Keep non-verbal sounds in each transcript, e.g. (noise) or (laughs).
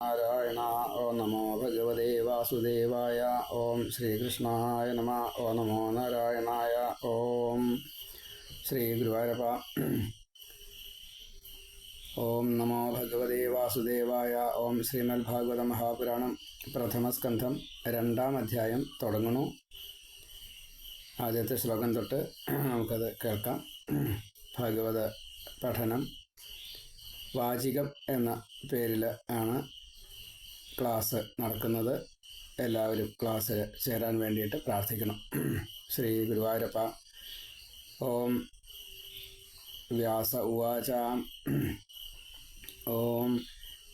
നാരായണ ഓ നമോ ഭഗവതേ വാസുദേവായ ഓം ശ്രീകൃഷ്ണായ നമ ഓ നമോ നാരായണായ ഓം ശ്രീ ഗുരുവായൂരപ്പ ഓം നമോ ഭഗവതേ വാസുദേവായ ഓം ശ്രീമദ് ഭാഗവത മഹാപുരാണം പ്രഥമസ്കന്ധം രണ്ടാം അധ്യായം തുടങ്ങണു ആദ്യത്തെ ശ്ലോകം തൊട്ട് നമുക്കത് കേൾക്കാം। ഭാഗവത പഠനം വാചികം എന്ന പേരിൽ ആണ് ക്ലാസ് നടക്കുന്നത്. എല്ലാവരും ക്ലാസ്സിൽ ചേരാൻ വേണ്ടിയിട്ട് പ്രാർത്ഥിക്കണം. ശ്രീ ഗുരുവായൂരപ്പ. ഓം വ്യാസ ഉവാചാം. ഓം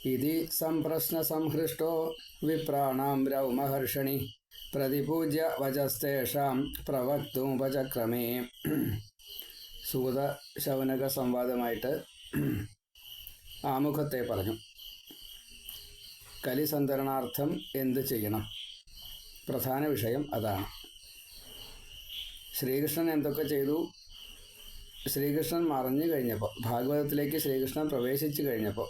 ഇതി സംപ്രശ്ന സംഹൃഷ്ടോ വിപ്രാണാം രൗമഹർഷണി. പ്രതിപൂജ്യ വചസ്തേഷാം പ്രവക്തുമുപചക്രമേ സൂത ശൗനക സംവാദമായിട്ട് ആമുഖത്തെ പറഞ്ഞു. കലിസന്തരണാർത്ഥം എന്ത് ചെയ്യണം? പ്രധാന വിഷയം അതാണ്. ശ്രീകൃഷ്ണൻ എന്തൊക്കെ ചെയ്തു? ശ്രീകൃഷ്ണൻ മറഞ്ഞു കഴിഞ്ഞപ്പോൾ ഭാഗവതത്തിലേക്ക് ശ്രീകൃഷ്ണൻ പ്രവേശിച്ചു കഴിഞ്ഞപ്പോൾ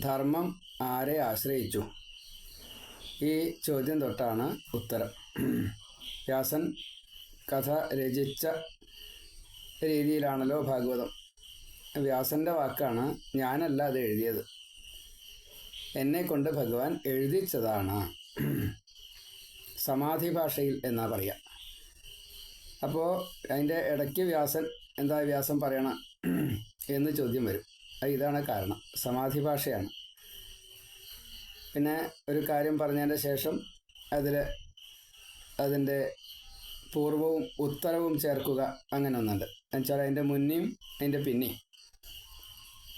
ധർമ്മം ആരെ ആശ്രയിച്ചു? ഈ ചോദ്യം തൊട്ടാണ് ഉത്തരം. വ്യാസൻ കഥ രചിച്ച രീതിയിലാണല്ലോ ഭാഗവതം. വ്യാസന്റെ വാക്കാണ് ഞാനല്ല അത് എഴുതിയത്. എന്നെ കൊണ്ട് ഭഗവാൻ എഴുതിച്ചതാണ്. സമാധി ഭാഷയിൽ എന്നാ പറയാ. അപ്പോൾ അതിന്റെ ഇടയ്ക്ക് വ്യാസൻ എന്താ വ്യാസം പറയണ എന്ന് ചോദ്യം വരും. ഇതാണ് കാരണം. സമാധി ഭാഷയാണ്. പിന്നെ ഒരു കാര്യം പറഞ്ഞതിന്റെ ശേഷം അതിൽ അതിന്റെ പൂർവവും ഉത്തരവും ചേർക്കുക അങ്ങനെ ഒന്നുണ്ട് എന്നുവെച്ചാൽ അതിന്റെ മുന്നേയും അതിന്റെ പിന്നെയും.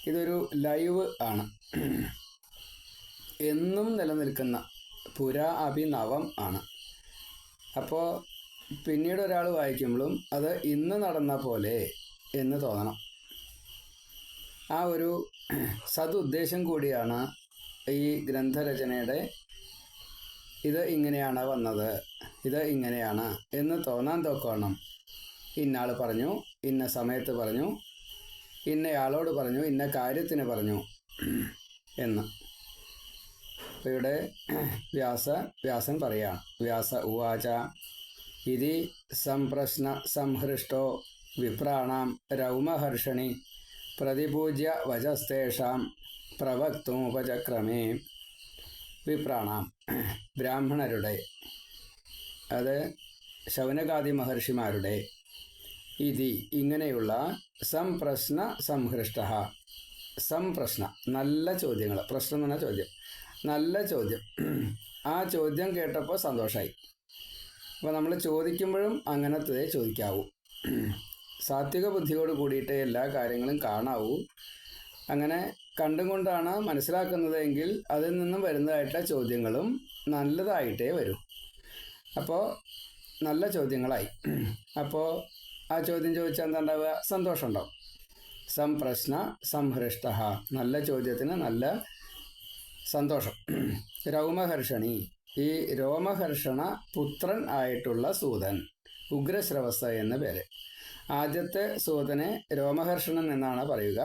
ഇതൊരു ലൈവ് ആണ്. എന്നും നിലനിൽക്കുന്ന പുരാ അഭിനവം ആണ്. അപ്പോൾ പിന്നീട് ഒരാൾ വായിക്കുമ്പോഴും അത് ഇന്ന് നടന്ന പോലെ എന്ന് തോന്നണം. ആ ഒരു സതുദ്ദേശം കൂടിയാണ് ഈ ഗ്രന്ഥരചനയുടെ ഇത് ഇങ്ങനെയാണ് വന്നത് ഇത് ഇങ്ങനെയാണ് എന്ന് തോന്നാൻ തോക്കണം. ഇന്നാൾ പറഞ്ഞു ഇന്ന സമയത്ത് പറഞ്ഞു ഇന്നയാളോട് പറഞ്ഞു ഇന്ന കാര്യത്തിന് പറഞ്ഞു എന്ന്. ഇവിടെ വ്യാസ വ്യാസൻ പറയാണ് വ്യാസ ഉവാച ഇതി സംപ്രശ്ന സംഹൃഷ്ടോ വിപ്രാണാം രൗമഹർഷണി പ്രതിപൂജ്യ വചസ്തേഷാം പ്രവക്തുമുപചക്രമേ വിപ്രാണാം ബ്രാഹ്മണരുടെ അത് ശൗനകാദി മഹർഷിമാരുടെ ഇതി ഇങ്ങനെയുള്ള സംപ്രശ്ന സംഹൃഷ്ട സംപ്രശ്ന നല്ല ചോദ്യങ്ങൾ പ്രശ്നം എന്ന ചോദ്യം. നല്ല ചോദ്യം. ആ ചോദ്യം കേട്ടപ്പോൾ സന്തോഷമായി അപ്പോൾ നമ്മൾ ചോദിക്കുമ്പോഴും അങ്ങനത്തെ ചോദിക്കാവൂ. സാത്വിക ബുദ്ധിയോട് കൂടിയിട്ട് എല്ലാ കാര്യങ്ങളും കാണാവൂ. അങ്ങനെ കണ്ടും കൊണ്ടാണ് മനസ്സിലാക്കുന്നതെങ്കിൽ അതിൽ നിന്നും വരുന്നതായിട്ടുള്ള ചോദ്യങ്ങളും നല്ലതായിട്ടേ വരൂ. അപ്പോൾ നല്ല ചോദ്യങ്ങളായി. അപ്പോൾ ആ ചോദ്യം ചോദിച്ചാൽ എന്താ ഉണ്ടാവുക? സന്തോഷമുണ്ടാവും. സംപ്രശ്ന സംഹൃഷ്ട. നല്ല ചോദ്യത്തിന് നല്ല സന്തോഷം. രൗമഹർഷണി. ഈ രോമഹർഷണ പുത്രൻ ആയിട്ടുള്ള സൂതൻ. ഉഗ്രശ്രവസ എന്ന പേര്. ആദ്യത്തെ സൂതനെ രോമഹർഷണൻ എന്നാണ് പറയുക.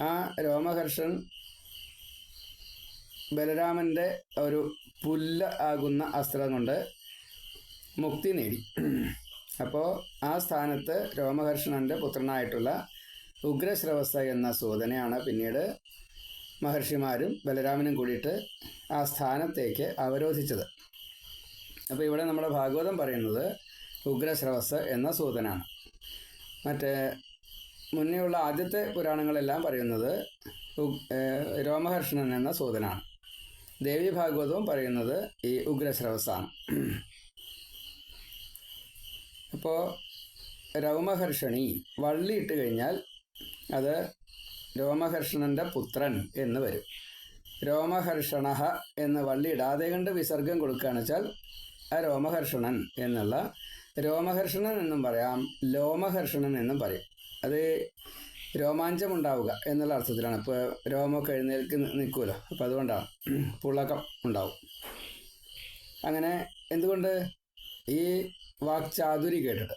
ആ രോമഹർഷൻ ബലരാമന്റെ ഒരു പുല്ല ആകുന്ന അസ്ത്രം കൊണ്ട് മുക്തി നേടി. അപ്പോൾ ആ സ്ഥാനത്ത് രോമഹർഷണന്റെ പുത്രനായിട്ടുള്ള ഉഗ്രശ്രവസ എന്ന സൂതനെയാണ് പിന്നീട് മഹർഷിമാരും ബലരാമനും കൂടിയിട്ട് ആ സ്ഥാനത്തേക്ക് അവരോധിച്ചത്. അപ്പോൾ ഇവിടെ നമ്മുടെ ഭാഗവതം പറയുന്നത് ഉഗ്രശ്രവസ് എന്ന സൂതനാണ്. മറ്റേ മുന്നേയുള്ള ആദ്യത്തെ പുരാണങ്ങളെല്ലാം പറയുന്നത് രോമഹർഷണൻ എന്ന സൂതനാണ്. ദേവി ഭാഗവതവും പറയുന്നത് ഈ ഉഗ്രശ്രവസാണ് അപ്പോൾ രോമഹർഷണി വള്ളി ഇട്ട് കഴിഞ്ഞാൽ അത് രോമഹർഷണന്റെ പുത്രൻ എന്ന് വരും. രോമഹർഷണ എന്ന് വള്ളി ഇടാതെ കണ്ട് വിസർഗം കൊടുക്കുകയാണ് വെച്ചാൽ ആ രോമഹർഷണൻ എന്നുള്ള രോമഹർഷണൻ എന്നും പറയാം ലോമഹർഷണൻ എന്നും പറയും. അത് രോമാഞ്ചം ഉണ്ടാവുക എന്നുള്ള അർത്ഥത്തിലാണ്. ഇപ്പോൾ രോമൊക്കെ എഴുന്നേൽക്ക് നിൽക്കുമല്ലോ അപ്പോൾ അതുകൊണ്ടാണ് പുളകം ഉണ്ടാവും. അങ്ങനെ എന്തുകൊണ്ട് ഈ വാക്ചാതുരി കേട്ടിട്ട്?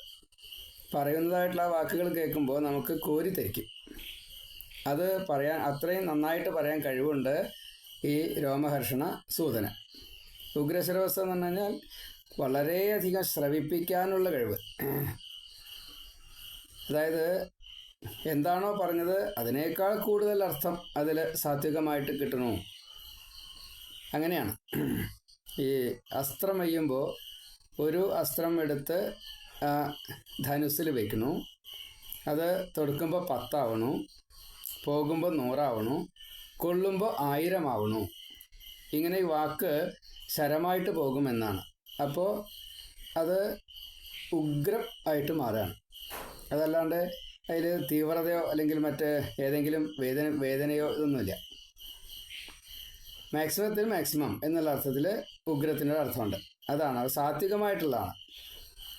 പറയുന്നതായിട്ടുള്ള വാക്കുകൾ കേൾക്കുമ്പോൾ നമുക്ക് കോരി കോരിത്തരിക്കും അത് പറയാൻ അത്രയും നന്നായിട്ട് പറയാൻ കഴിവുണ്ട് ഈ രോമഹർഷണ സൂതന. ഉഗ്രശിരവസ്ഥ എന്ന് പറഞ്ഞു കഴിഞ്ഞാൽ വളരെയധികം ശ്രവിപ്പിക്കാനുള്ള കഴിവ്. അതായത് എന്താണോ പറഞ്ഞത് അതിനേക്കാൾ കൂടുതൽ അർത്ഥം അതിൽ സാത്വികമായിട്ട് കിട്ടണു. അങ്ങനെയാണ്. ഈ അസ്ത്രം വെയ്യുമ്പോൾ ഒരു അസ്ത്രം എടുത്ത് ധനുസ്സിൽ വെക്കണു അത് തൊടുക്കുമ്പോൾ പത്താവണു. പോകുമ്പോൾ നൂറാവണു കൊള്ളുമ്പോൾ ആയിരം ആവണു ഇങ്ങനെ ഈ വാക്ക് ശരമായിട്ട് പോകുമെന്നാണ്. അപ്പോൾ അത് ഉഗ്രം ആയിട്ട് മാറുകയാണ് അതല്ലാണ്ട് അതിൽ തീവ്രതയോ അല്ലെങ്കിൽ മറ്റ് ഏതെങ്കിലും വേദന വേദനയോ ഇതൊന്നുമില്ല. മാക്സിമത്തിൽ മാക്സിമം എന്നുള്ള അർത്ഥത്തിൽ ഉഗ്രത്തിന്റെ അർത്ഥമുണ്ട്. അതാണ്. അത് സാത്വികമായിട്ടുള്ളതാണ്.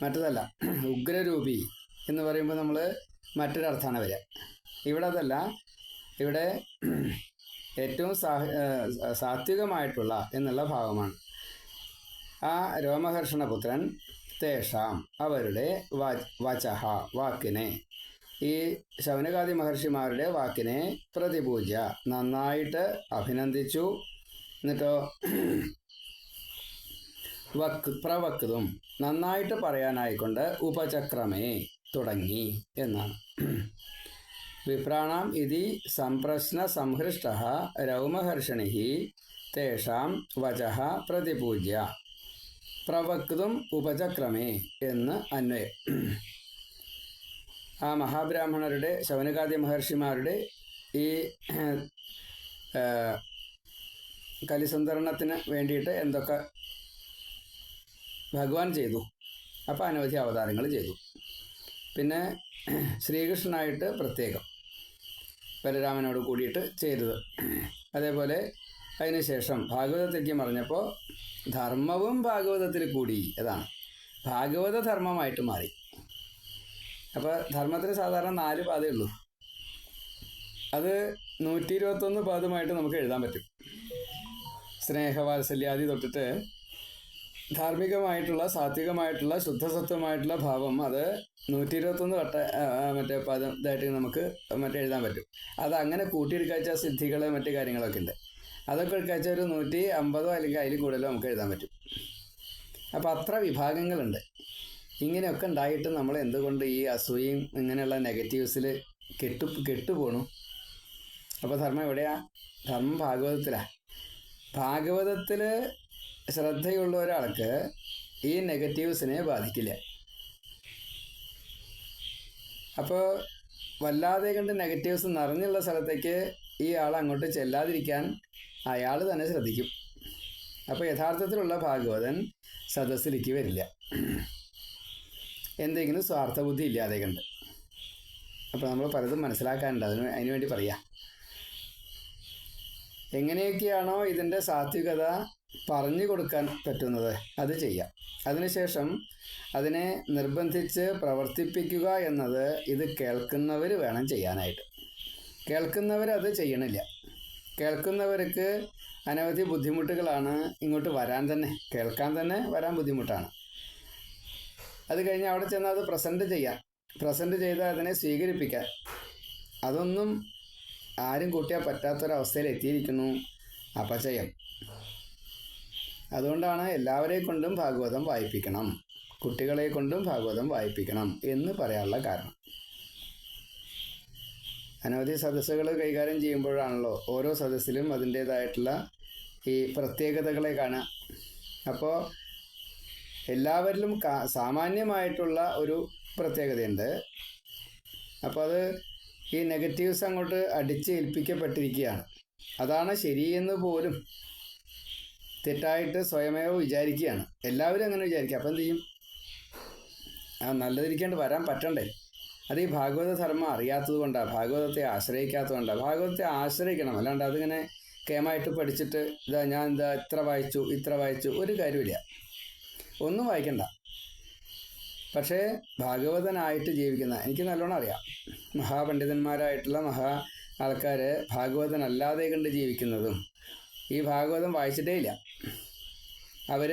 മറ്റതല്ല ഉഗ്രരൂപി എന്ന് പറയുമ്പോൾ നമ്മൾ മറ്റൊരർത്ഥമാണ് വരിക. ഇവിടെ അതല്ല ഇവിടെ ഏറ്റവും സാത്വികമായിട്ടുള്ള എന്നുള്ള ഭാഗമാണ്. ആ രോമഹർഷണപുത്രൻ തേഷാം അവരുടെ വചഹ വാക്കിനെ ഈ ശൗനകാദി മഹർഷിമാരുടെ വാക്കിനെ പ്രതിപൂജ നന്നായിട്ട് അഭിനന്ദിച്ചു. എന്നിട്ടോ വക് പ്രവക്തും നന്നായിട്ട് പറയാനായിക്കൊണ്ട് ഉപചക്രമേ തുടങ്ങി എന്നാണ്. വിപ്രാണാം ഇതി സംപ്രശ്ന സംഹൃഷ്ട രൗമഹർഷണി തേഷാം വച പ്രതിപൂജ്യ പ്രവക്തും ഉപചക്രമേ എന്ന് അന്വയം ആ മഹാബ്രാഹ്മണരുടെ ശവനകാദ്യ മഹർഷിമാരുടെ ഈ ആ, കലിസന്ധരണത്തിന് വേണ്ടിയിട്ട് എന്തൊക്കെ ഭഗവാൻ ചെയ്തു. അപ്പോൾ അനവധി അവതാരങ്ങൾ ചെയ്തു. പിന്നെ ശ്രീകൃഷ്ണനായിട്ട് പ്രത്യേകം. ബലരാമനോട് കൂടിയിട്ട് ചെയ്തത്. അതേപോലെ അതിനുശേഷം ഭാഗവതത്തിലേക്ക് മറിഞ്ഞപ്പോൾ ധർമ്മവും ഭാഗവതത്തിൽ കൂടി അതാണ്. ഭാഗവത ധർമ്മമായിട്ട് മാറി. അപ്പോൾ ധർമ്മത്തിന് സാധാരണ നാല് പാതയുള്ളൂ അത് നൂറ്റി ഇരുപത്തൊന്ന് പാദമായിട്ട് നമുക്ക് എഴുതാൻ പറ്റും. സ്നേഹവാത്സല്യാദി തൊട്ടിട്ട് ധാർമ്മികമായിട്ടുള്ള സാത്വികമായിട്ടുള്ള ശുദ്ധസത്വമായിട്ടുള്ള ഭാവം അത് നൂറ്റി ഇരുപത്തൊന്ന് വട്ട മറ്റേ പദം ഇതായിട്ട് നമുക്ക് മറ്റേ എഴുതാൻ പറ്റും. അത് അങ്ങനെ കൂട്ടിയെടുക്കാച്ച സിദ്ധികൾ മറ്റു കാര്യങ്ങളൊക്കെ ഉണ്ട്. അതൊക്കെ എടുക്കാച്ച ഒരു നൂറ്റി അമ്പതോ അല്ലെങ്കിൽ അതിൽ കൂടുതലോ നമുക്ക് എഴുതാൻ പറ്റും. അപ്പോൾ അത്ര വിഭാഗങ്ങളുണ്ട്. ഇങ്ങനെയൊക്കെ ഉണ്ടായിട്ട് നമ്മൾ എന്തുകൊണ്ട് ഈ അസൂയയും ഇങ്ങനെയുള്ള നെഗറ്റീവ്സിൽ കെട്ടു കെട്ടുപോണു? അപ്പോൾ ധർമ്മം എവിടെയാ? ധർമ്മം ഭാഗവതത്തിലാ. ഭാഗവതത്തിൽ ശ്രദ്ധയുള്ള ഒരാൾക്ക് ഈ നെഗറ്റീവ്സിനെ ബാധിക്കില്ല. അപ്പോൾ വല്ലാതെ കണ്ട് നെഗറ്റീവ്സ് നിറഞ്ഞുള്ള സ്ഥലത്തേക്ക് ഈ ആൾ അങ്ങോട്ട് ചെല്ലാതിരിക്കാൻ അയാൾ തന്നെ ശ്രദ്ധിക്കും. അപ്പോൾ യഥാർത്ഥത്തിലുള്ള ഭാഗവതൻ സദസ്സിലേക്ക് വരില്ല. എന്തെങ്കിലും സ്വാർത്ഥ ബുദ്ധി ഇല്ലാതെ കണ്ട്. അപ്പോൾ നമ്മൾ പലതും മനസ്സിലാക്കാനുണ്ട്. അതിന് വേണ്ടി പറയാം. എങ്ങനെയൊക്കെയാണോ ഇതിന്റെ സാത്വികത പറഞ്ഞു കൊടുക്കാൻ പറ്റുന്നത് അത് ചെയ്യാം. അതിനുശേഷം അതിനെ നിർബന്ധിച്ച് പ്രവർത്തിപ്പിക്കുക എന്നത് ഇത് കേൾക്കുന്നവർ വേണം ചെയ്യാനായിട്ട്. കേൾക്കുന്നവർ അത് ചെയ്യണില്ല. കേൾക്കുന്നവർക്ക് അനവധി ബുദ്ധിമുട്ടുകളാണ് ഇങ്ങോട്ട് വരാൻ തന്നെ. കേൾക്കാൻ തന്നെ വരാൻ ബുദ്ധിമുട്ടാണ്. അത് കഴിഞ്ഞ് അവിടെ ചെന്ന് അത് പ്രസന്റ് ചെയ്യാൻ പ്രസന്റ് ചെയ്ത് അതിനെ സ്വീകരിപ്പിക്കാൻ അതൊന്നും ആരും കൂട്ടിയാൽ പറ്റാത്തൊരവസ്ഥയിൽ എത്തിയിരിക്കുന്നു. അപചയം. അതുകൊണ്ടാണ് എല്ലാവരെ കൊണ്ടും ഭാഗവതം വായിപ്പിക്കണം. കുട്ടികളെ കൊണ്ടും ഭാഗവതം വായിപ്പിക്കണം എന്ന് പറയാനുള്ള കാരണം. അനവധി സദസ്സുകൾ കൈകാര്യം ചെയ്യുമ്പോഴാണല്ലോ ഓരോ സദസ്സിലും അതിന്റേതായിട്ടുള്ള ഈ പ്രത്യേകതകളെ കാണുക. അപ്പോൾ എല്ലാവരിലും സാമാന്യമായിട്ടുള്ള ഒരു പ്രത്യേകതയുണ്ട്. അപ്പോൾ അത് ഈ നെഗറ്റീവ്സ് അങ്ങോട്ട് അടിച്ചേൽപ്പിക്കപ്പെട്ടിരിക്കുകയാണ്. അതാണ് ശരിയെന്ന് പോലും തെറ്റായിട്ട് സ്വയമേവ വിചാരിക്കുകയാണ്. എല്ലാവരും അങ്ങനെ വിചാരിക്കുക അപ്പം എന്ത് ചെയ്യും? ആ നല്ലതിരിക്കേണ്ട വരാൻ പറ്റണ്ടേ? അത് ഈ ഭാഗവത ധർമ്മം അറിയാത്തത് കൊണ്ടാണ് ഭാഗവതത്തെ ആശ്രയിക്കാത്തത് കൊണ്ടാണ് ഭാഗവതത്തെ ആശ്രയിക്കണം. അല്ലാണ്ട് അതിങ്ങനെ കേമായിട്ട് പഠിച്ചിട്ട് ഇതാ ഞാൻ എന്താ ഇത്ര വായിച്ചു ഇത്ര വായിച്ചു ഒരു കാര്യമില്ല ഒന്നും വായിക്കണ്ട. പക്ഷേ ഭാഗവതനായിട്ട് ജീവിക്കുന്ന എനിക്ക് നല്ലോണം അറിയാം. മഹാപണ്ഡിതന്മാരായിട്ടുള്ള മഹാ ആൾക്കാർ ഭാഗവതനല്ലാതെ കണ്ട് ജീവിക്കുന്നതും ഈ ഭാഗവതം വായിച്ചിട്ടേ ഇല്ല അവർ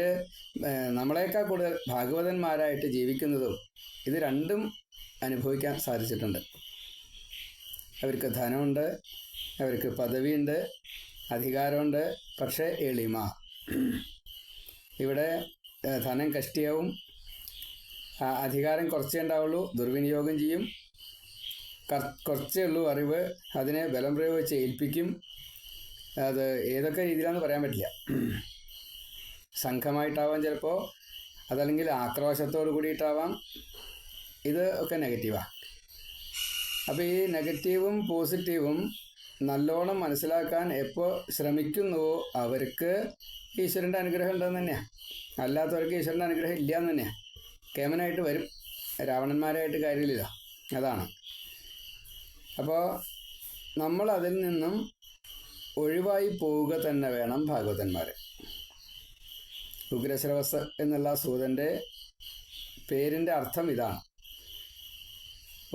നമ്മളെക്കാൾ കൂടുതൽ ഭാഗവതന്മാരായിട്ട് ജീവിക്കുന്നതും ഇത് രണ്ടും അനുഭവിക്കാൻ സാധിച്ചിട്ടുണ്ട്. അവർക്ക് ധനമുണ്ട് അവർക്ക് പദവിയുണ്ട് അധികാരമുണ്ട് പക്ഷേ എളിമ. ഇവിടെ ധനം കഷ്ടിയാവും അധികാരം കുറച്ചേ ഉണ്ടാവുള്ളൂ ദുർവിനിയോഗം ചെയ്യും. കുറച്ചേ ഉള്ളൂ അറിവ് അതിനെ ബലം പ്രയോഗിച്ച് ഏൽപ്പിക്കും അത് ഏതൊക്കെ രീതിയിലാണെന്ന് പറയാൻ പറ്റില്ല. സംഘമായിട്ടാവാം ചിലപ്പോൾ അതല്ലെങ്കിൽ ആക്രോശത്തോട് കൂടിയിട്ടാവാം. ഇത് ഒക്കെ നെഗറ്റീവാണ് അപ്പോൾ ഈ നെഗറ്റീവും പോസിറ്റീവും നല്ലോണം മനസ്സിലാക്കാൻ എപ്പോൾ ശ്രമിക്കുന്നുവോ അവർക്ക് ഈശ്വരന്റെ അനുഗ്രഹം ഉണ്ടെന്ന് തന്നെയാണ് അല്ലാത്തവർക്ക് ഈശ്വരന്റെ അനുഗ്രഹം ഇല്ല എന്ന് തന്നെയാണ് കേമനായിട്ട് വരും. രാവണന്മാരായിട്ട് കാര്യമില്ല അതാണ്. അപ്പോൾ നമ്മൾ അതിൽ നിന്നും ഒഴിവായി പോവുക തന്നെ വേണം ഭാഗവതന്മാരെ. ഉഗ്രശ്രവസ് എന്നുള്ള സൂതന്റെ പേരിന്റെ അർത്ഥം ഇതാണ്.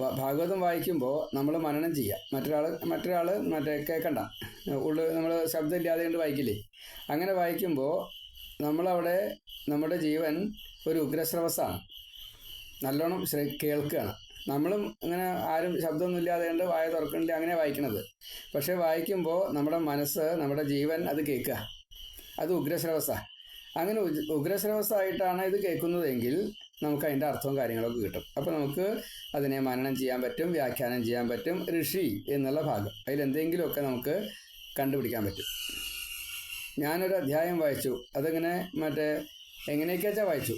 ഭാഗവതം വായിക്കുമ്പോൾ നമ്മൾ മനനം ചെയ്യുക മറ്റൊരാൾ മറ്റൊരാൾ മറ്റേ കേൾക്കണ്ട ഉള്ള നമ്മൾ ശബ്ദമില്ലാതെ കൊണ്ട് വായിക്കില്ലേ? അങ്ങനെ വായിക്കുമ്പോൾ നമ്മളവിടെ നമ്മുടെ ജീവൻ ഒരു ഉഗ്രശ്രവസാണ്. നല്ലോണം കേൾക്കുകയാണ് നമ്മളും ഇങ്ങനെ ആരും ശബ്ദമൊന്നും ഇല്ലാതെ കണ്ട് വായ തുറക്കണില്ല അങ്ങനെ വായിക്കണത്. പക്ഷെ വായിക്കുമ്പോൾ നമ്മുടെ മനസ്സ് നമ്മുടെ ജീവൻ അത് കേൾക്കുക. അത് ഉഗ്രശ്രവസ. അങ്ങനെ ഉഗ്രശ്രവസ ആയിട്ടാണ് ഇത് കേൾക്കുന്നതെങ്കിൽ നമുക്ക് അതിന്റെ അർത്ഥവും കാര്യങ്ങളൊക്കെ കിട്ടും. അപ്പോൾ നമുക്ക് അതിനെ മനനം ചെയ്യാൻ പറ്റും വ്യാഖ്യാനം ചെയ്യാൻ പറ്റും ഋഷി എന്നുള്ള ഭാഗം. അതിലെന്തെങ്കിലുമൊക്കെ നമുക്ക് കണ്ടുപിടിക്കാൻ പറ്റും. ഞാനൊരു അധ്യായം വായിച്ചു. അതിങ്ങനെ മറ്റേ എങ്ങനെയൊക്കെയാച്ചാ വായിച്ചു?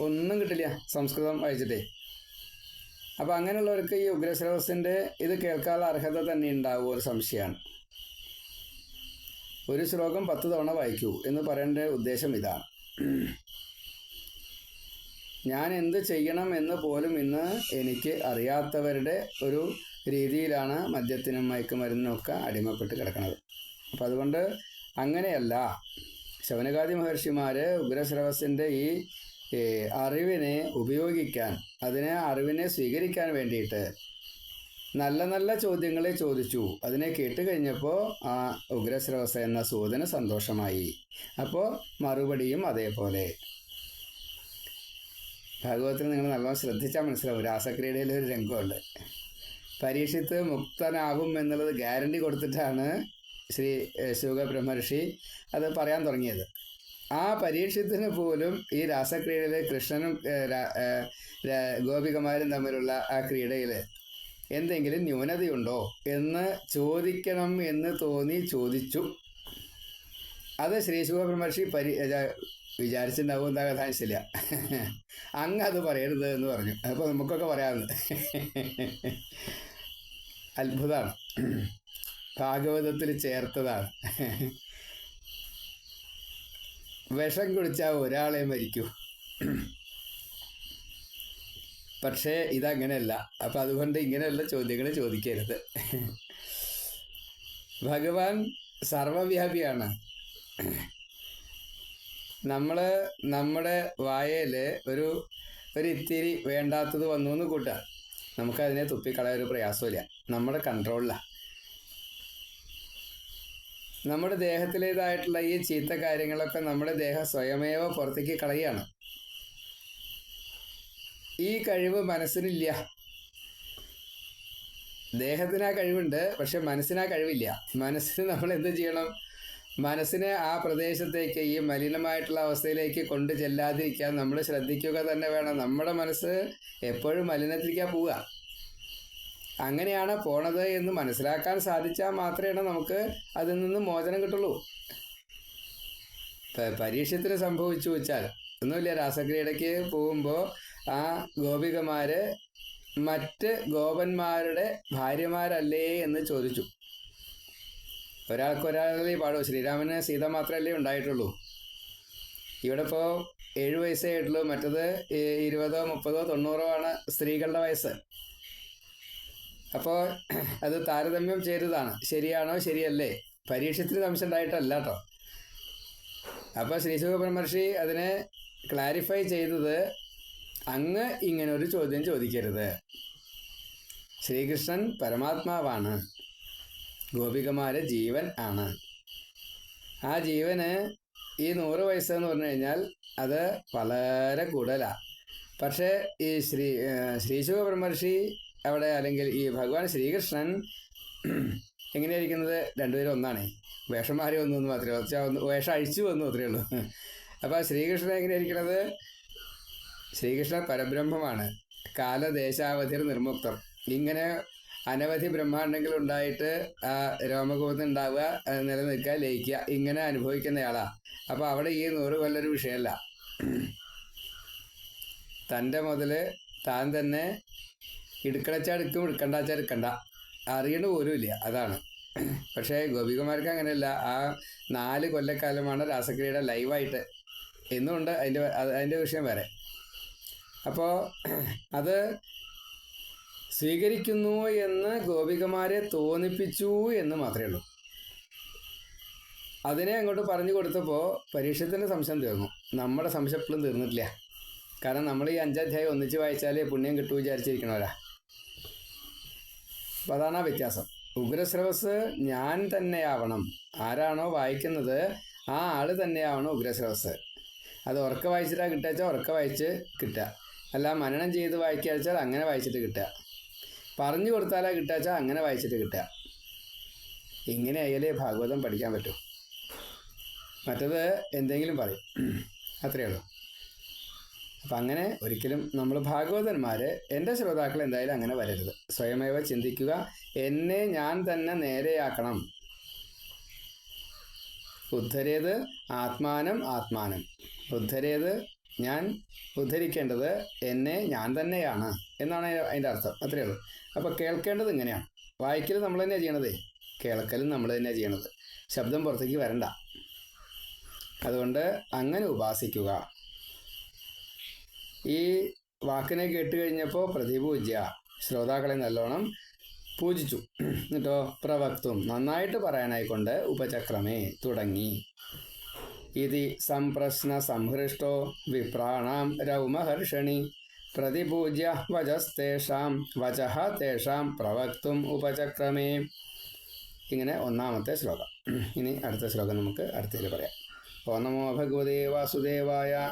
ഒന്നും കിട്ടില്ല. സംസ്കൃതം വായിച്ചിട്ടേ. അപ്പോൾ അങ്ങനെയുള്ളവർക്ക് ഈ ഉഗ്രശ്രവസിന്റെ ഇത് കേൾക്കാനുള്ള അർഹത തന്നെ ഉണ്ടാവുമോ ഒരു സംശയമാണ്. ഒരു ശ്ലോകം പത്ത് തവണ വായിക്കൂ എന്ന് പറയേണ്ട ഉദ്ദേശം ഇതാണ്. ഞാൻ എന്ത് ചെയ്യണം എന്ന് പോലും ഇന്ന് എനിക്ക് അറിയാത്തവരുടെ ഒരു രീതിയിലാണ് മദ്യത്തിനും മയക്കുമരുന്നിനും ഒക്കെ അടിമപ്പെട്ട് കിടക്കുന്നത് അപ്പം അതുകൊണ്ട് അങ്ങനെയല്ല. ശവനകാതി മഹർഷിമാർ ഉഗ്രശ്രവസിന്റെ ഈ അറിവിനെ ഉപയോഗിക്കാൻ അതിനെ അറിവിനെ സ്വീകരിക്കാൻ വേണ്ടിയിട്ട് നല്ല നല്ല ചോദ്യങ്ങളെ ചോദിച്ചു. അതിനെ കേട്ട് കഴിഞ്ഞപ്പോൾ ആ ഉഗ്രശ്രവസ എന്ന സൂതന് സന്തോഷമായി. അപ്പോൾ മറുപടിയും അതേപോലെ. ഭാഗവതത്തിൽ നിങ്ങൾ നല്ലോണം ശ്രദ്ധിച്ചാൽ മനസ്സിലാവും. രാസക്രീഡയിൽ ഒരു രംഗമുണ്ട്. പരീക്ഷിത്ത് മുക്തനാകും എന്നുള്ളത് ഗ്യാരണ്ടി കൊടുത്തിട്ടാണ് ശ്രീ ശുഗ അത് പറയാൻ തുടങ്ങിയത്. ആ പരീക്ഷത്തിന് പോലും ഈ രാസക്രീഡയിൽ കൃഷ്ണനും ഗോപികമാരും തമ്മിലുള്ള ആ ക്രീഡയിൽ എന്തെങ്കിലും ന്യൂനതയുണ്ടോ എന്ന് ചോദിക്കണം എന്ന് തോന്നി ചോദിച്ചു. അത് ശ്രീ ശുഭബ്രഹ്മർഷി പരി വിചാരിച്ചിട്ടുണ്ടാവും എന്താ കഥാശില്ല അങ്ങ് അത് പറയരുത് എന്ന് പറഞ്ഞു. അപ്പോൾ നമുക്കൊക്കെ പറയാമെന്ന് അത്ഭുതമാണ് ഭാഗവതത്തിൽ ചേർത്തതാണ്. വിഷം കുടിച്ചാൽ ഒരാളെ മരിക്കൂ. പക്ഷേ ഇതങ്ങനെയല്ല. അപ്പം അതുകൊണ്ട് ഇങ്ങനെയുള്ള ചോദ്യങ്ങൾ ചോദിക്കരുത്. ഭഗവാൻ സർവവ്യാപിയാണ്. നമ്മൾ നമ്മുടെ വായയിൽ ഒരു ഒരു ഇത്തിരി വേണ്ടാത്തത് വന്നു എന്ന് കൂട്ടുക. നമുക്കതിനെ തുപ്പിക്കളയാൻ ഒരു പ്രയാസമില്ല നമ്മുടെ കൺട്രോളിലാണ് നമ്മുടെ ദേഹത്തിലേതായിട്ടുള്ള ഈ ചീത്ത കാര്യങ്ങളൊക്കെ നമ്മുടെ ദേഹം സ്വയമേവ പുറത്തേക്ക് കളയാണ് ഈ കഴിവ് മനസ്സിനില്ല. ദേഹത്തിന് ആ കഴിവുണ്ട് പക്ഷെ മനസ്സിന് ആ കഴിവില്ല. മനസ്സിന് നമ്മൾ എന്ത് ചെയ്യണം? മനസ്സിനെ ആ പ്രദേശത്തേക്ക് ഈ മലിനമായിട്ടുള്ള അവസ്ഥയിലേക്ക് കൊണ്ടു ചെല്ലാതിരിക്കാൻ നമ്മൾ ശ്രദ്ധിക്കുക തന്നെ വേണം. നമ്മുടെ മനസ്സ് എപ്പോഴും മലിനത്തിലേക്കാണ് പോവുക. അങ്ങനെയാണ് പോണത് എന്ന് മനസ്സിലാക്കാൻ സാധിച്ചാൽ മാത്രമേ നമുക്ക് അതിൽ നിന്ന് മോചനം കിട്ടുള്ളൂ. പരീക്ഷത്തിന് സംഭവിച്ചു വെച്ചാൽ ഒന്നുമില്ല രാസക്രീഡയ്ക്ക് പോകുമ്പോൾ ആ ഗോപികമാര് മറ്റ് ഗോപന്മാരുടെ ഭാര്യമാരല്ലേ എന്ന് ചോദിച്ചു. ഒരാൾക്ക് ഒരാളല്ലേ പാടൂ ശ്രീരാമന് സീത മാത്രമല്ലേ ഉണ്ടായിട്ടുള്ളൂ. ഇവിടെ ഇപ്പോൾ ഏഴ് വയസ്സേ ആയിട്ടുള്ളൂ മറ്റത് ഇരുപതോ മുപ്പതോ തൊണ്ണൂറോ ആണ് സ്ത്രീകളുടെ വയസ്സ്. അപ്പോൾ അത് താരതമ്യം ചെയ്തതാണ്. ശരിയാണോ ശരിയല്ലേ? പരീക്ഷത്തിന് സംശയം ഉണ്ടായിട്ടല്ല കേട്ടോ അപ്പോൾ ശ്രീശുഖ ബ്രഹ്മർഷി അതിനെ ക്ലാരിഫൈ ചെയ്തത് അങ്ങ് ഇങ്ങനെ ഒരു ചോദ്യം ചോദിക്കരുത്. ശ്രീകൃഷ്ണൻ പരമാത്മാവാണ്. ഗോപികമാരെ ജീവൻ ആണ്. ആ ജീവന് ഈ നൂറ് വയസ്സെന്ന് പറഞ്ഞു കഴിഞ്ഞാൽ അത് വളരെ കൂടുതലാണ് പക്ഷേ ഈ ശ്രീ ഏഹ് ശ്രീശുഖ ബ്രഹ്മർഷി അവിടെ അല്ലെങ്കിൽ ഈ ഭഗവാൻ ശ്രീകൃഷ്ണൻ (clears throat) എങ്ങനെയായിരിക്കുന്നത്? രണ്ടുപേരും ഒന്നാണ്. വേഷം മാറി വന്നു എന്ന് മാത്രമേ ഒന്ന് വേഷം അഴിച്ചു വന്നു അത്രേ ഉള്ളൂ. (laughs) അപ്പോൾ ശ്രീകൃഷ്ണൻ എങ്ങനെയായിരിക്കണത്? ശ്രീകൃഷ്ണൻ പരബ്രഹ്മമാണ്. കാലദേശാവധിർ നിർമുക്തർ. ഇങ്ങനെ അനവധി ബ്രഹ്മാണ്ടങ്ങൾ ഉണ്ടായിട്ട് ആ രോമകൂപത്തിൽ ഉണ്ടാവുക നിലനിൽക്കുക ലയിക്കുക ഇങ്ങനെ അനുഭവിക്കുന്നയാളാ. അപ്പോൾ അവിടെ ഈ നൂറ് കൊല്ലൊരു വിഷയമല്ല. (clears throat) തന്റെ മുതൽ താൻ തന്നെ ഇടുക്കടച്ച എടുക്കും എടുക്കണ്ടാച്ചാ എടുക്കണ്ട. അറിയണ പോലും ഇല്ല അതാണ്. പക്ഷേ ഗോപികുമാർക്ക് അങ്ങനെയല്ല. ആ നാല് കൊല്ലക്കാലമാണ് രാസക്രിയയുടെ ലൈവായിട്ട്. എന്നുകൊണ്ട് അതിന്റെ അത് അതിന്റെ വിഷയം വരെ അപ്പോൾ അത് സ്വീകരിക്കുന്നു എന്ന് ഗോപികമാരെ തോന്നിപ്പിച്ചു എന്ന് മാത്രമേ ഉള്ളൂ. അതിനെ അങ്ങോട്ട് പറഞ്ഞു കൊടുത്തപ്പോൾ പരീക്ഷത്തിന്റെ സംശയം തീർന്നു. നമ്മുടെ സംശയം എപ്പോഴും തീർന്നിട്ടില്ല. കാരണം നമ്മൾ ഈ അഞ്ചാധ്യായം ഒന്നിച്ച് വായിച്ചാലേ പുണ്യം കിട്ടൂ വിചാരിച്ചിരിക്കണവരാ. അതാണ് ആ വ്യത്യാസം. ഉഗ്രസ്രവസ് ഞാൻ തന്നെയാവണം. ആരാണോ വായിക്കുന്നത് ആ ആൾ തന്നെയാവണം ഉഗ്രസ്രവസ് അത് ഉറക്ക വായിച്ചിട്ടാ കിട്ടുക ഉറക്ക വായിച്ച് കിട്ടുക. അല്ല മനനം ചെയ്ത് വായിക്കുക വെച്ചാൽ അങ്ങനെ വായിച്ചിട്ട് കിട്ടുക. പറഞ്ഞു കൊടുത്താലാ കിട്ടുക വെച്ചാൽ അങ്ങനെ വായിച്ചിട്ട് കിട്ടുക. ഇങ്ങനെ ആയാലേ ഭാഗവതം പഠിക്കാൻ പറ്റൂ. മറ്റത് എന്തെങ്കിലും പറയും. അത്രയേ ഉള്ളൂ. അപ്പം അങ്ങനെ ഒരിക്കലും നമ്മൾ ഭാഗവതന്മാർ എന്റെ ശ്രോതാക്കൾ എന്തായാലും അങ്ങനെ വരരുത്. സ്വയമേവ ചിന്തിക്കുക. എന്നെ ഞാൻ തന്നെ നേരെയാക്കണം. ഉദ്ധരേത് ആത്മാനം ആത്മാനം. ഉദ്ധരേത് ഞാൻ ഉദ്ധരിക്കേണ്ടത് എന്നെ ഞാൻ തന്നെയാണ് എന്നാണ് അതിന്റെ അർത്ഥം. അത്രയേ ഉള്ളൂ. അപ്പോൾ കേൾക്കേണ്ടത് ഇങ്ങനെയാണ്. വായിക്കൽ നമ്മൾ തന്നെയാണ് ചെയ്യണതേ. കേൾക്കലും നമ്മൾ തന്നെയാണ് ചെയ്യണത്. ശബ്ദം പുറത്തേക്ക് വരണ്ട. അതുകൊണ്ട് അങ്ങനെ ഉപാസിക്കുക. ഈ വാക്കിനെ കേട്ട് കഴിഞ്ഞപ്പോൾ പ്രതിപൂജ്യ ശ്രോതാക്കളെ നല്ലോണം പൂജിച്ചു. എന്നിട്ടോ പ്രവക്തും നന്നായിട്ട് പറയാനായിക്കൊണ്ട് ഉപചക്രമേ തുടങ്ങി. ഇതി സംപ്രശ്ന സംഹൃഷ്ടോ വിപ്രാണാം രൗമഹർഷണി. പ്രതിപൂജ്യ വചസ്തേഷാം വചഹ തേഷാം പ്രവക്തും ഉപചക്രമേ. ഇങ്ങനെ ഒന്നാമത്തെ ശ്ലോകം. ഇനി അടുത്ത ശ്ലോകം നമുക്ക് അടുത്തതിൽ പറയാം. ഓ നമോ ഭഗവതേ വാസുദേവായ